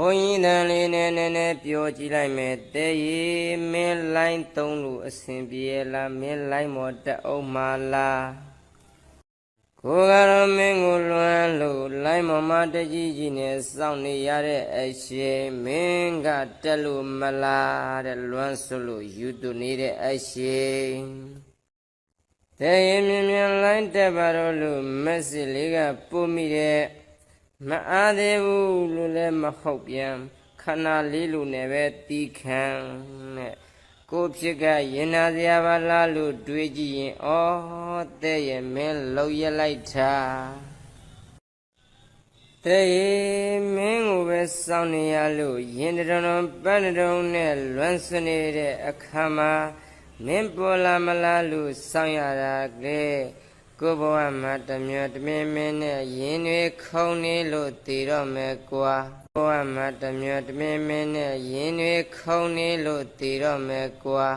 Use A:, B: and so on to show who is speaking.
A: ုန်းကြီးတန်လေးနဲ့နည်းနည်းပြောကြည့်လိုက်မယ်တဲရီမင်းလိုင်းသုံးလို့အဆင်ပြေလားမင်းလိုင်းမော်တက်အောင်မလားကိုကတော့မင်းကိုလွမ်းလို့လိုင်းမော်မတကြီးကြီးနဲ့စောင့်နေရတဲ့အရှင်မင်းကတက်လို့မလားတဲ့လွမ်းဆိုလို့ယူတူနေတဲ့အရှင်တဲရီမြင်မြင်လိုင်းတက်ပါတော့လို့မက်ဆေ့လေးကပို့မိတဲ့ မအားသေးဘူးလို့လည်းမဟုတ်ပြန်ခဏလေးလိုနဲ့ပဲတီးခံတဲ့ကိုဖြစ်ကရင်နာစရာပါလားလို့တွေးကြည့်ရင်ဩတဲ့ရဲ့မင်းလောက်ရလိုက်တာတဲ့ရဲ့မင်းကိုပဲစောင့်နေရလို့ရင်တရုံတုံပန်းတရုံနဲ့လွမ်းစနေတဲ့အခါမှာမင်းပေါ်လာမလားလို့စောင့်ရတာကဲ ကိုဘဝမှာတမျိုးတမင်းမင်းနဲ့ရင်တွေခုံနေလို့တည်တော့မယ်ကွာဘဝမှာတမျိုးတမင်းမင်းနဲ့ရင်တွေခုံနေလို့တည်တော့မယ်ကွာ